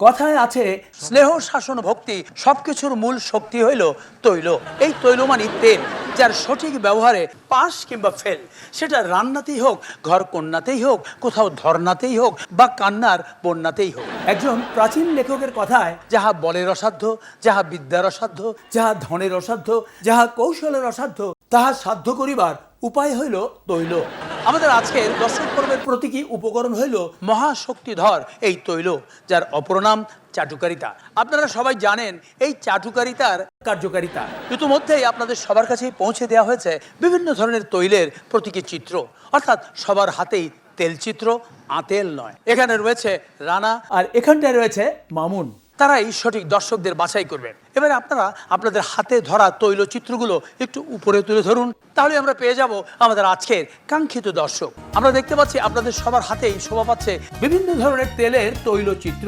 কথায় আছে, স্নেহ, শাসন, ভক্তি, সবকিছুর মূল শক্তি হইল তৈল। এই তৈল মানে তেল যার সঠিক ব্যবহারে পাস কিংবা ফেল, সেটা রান্নাতেই হোক, ঘর কন্যাতেই হোক, কোথাও ধর্নাতেই হোক বা কান্নার বন্যাতেই হোক। একজন প্রাচীন লেখকের কথায়, যাহা বলের অসাধ্য, যাহা বিদ্যার অসাধ্য, যাহা ধনের অসাধ্য, যাহা কৌশলের অসাধ্য তাহা সাধ্য করিবার উপায় হইল তৈল। আমাদের আজকের দর্শক পর্বের প্রতীকী উপকরণ হইল মহাশক্তিধর, এই তৈল, যার অপর নাম চাটুকারিতা। আপনারা সবাই জানেন এই চাটুকারিতার কার্যকারিতা। ইতিমধ্যেই আপনাদের সবার কাছেই পৌঁছে দেওয়া হয়েছে বিভিন্ন ধরনের তৈলের প্রতীকী চিত্র। অর্থাৎ সবার হাতেই তেলচিত্র, আতেল নয়। এখানে রয়েছে রানা। আর এখানটায় রয়েছে মামুন। তারাই সঠিক দর্শকদের বাছাই করবেন। এবারে আপনারা আপনাদের হাতে ধরা তৈল চিত্রগুলো একটু উপরে তুলে ধরুন, তাহলে আমরা পেয়ে যাব আমাদের আজকের কাঙ্ক্ষিত দর্শক। আমরা দেখতে পাচ্ছি আপনাদের সবার হাতেই শোভা পাচ্ছে বিভিন্ন ধরনের তেলের তৈলচিত্র।